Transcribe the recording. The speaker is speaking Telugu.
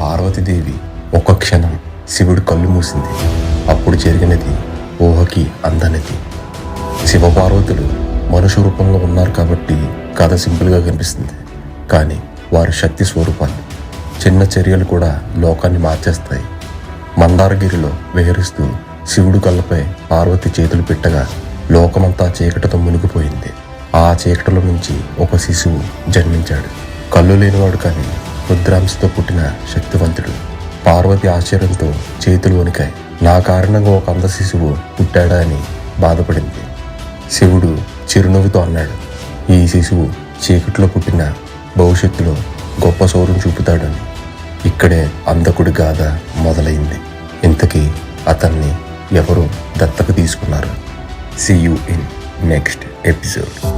పార్వతీదేవి ఒక క్షణం శివుడు కళ్ళు మూసింది. అప్పుడు జరిగినది ఊహకి అందనిది. శివపార్వతులు మనుషు రూపంలో ఉన్నారు కాబట్టి కథ సింపుల్గా కనిపిస్తుంది. కానీ వారి శక్తి స్వరూపాలు చిన్న చర్యలు కూడా లోకాన్ని మార్చేస్తాయి. మందారగిరిలో విహరిస్తూ శివుడు కళ్ళపై పార్వతి చేతులు పెట్టగా లోకమంతా చీకటితో మునిగిపోయింది. ఆ చీకటిలో నుంచి ఒక శిశువు జన్మించాడు. కళ్ళు లేనివాడు కానీ రుద్రాంశతో పుట్టిన శక్తివంతుడు. పార్వతి ఆశ్చర్యంతో చేతులు వణికాయి నా కారణంగా ఒక అంద శిశువు పుట్టాడా అని బాధపడింది. శివుడు చిరునవ్వుతో అన్నాడు ఈ శిశువు చీకట్లో పుట్టిన భవిష్యత్తులో గొప్ప సౌరం చూపుతాడని. ఇక్కడే అందకుడి గాథ మొదలైంది. ఇంతకీ అతన్ని ఎవరు దత్తకు తీసుకున్నారు? See you in next episode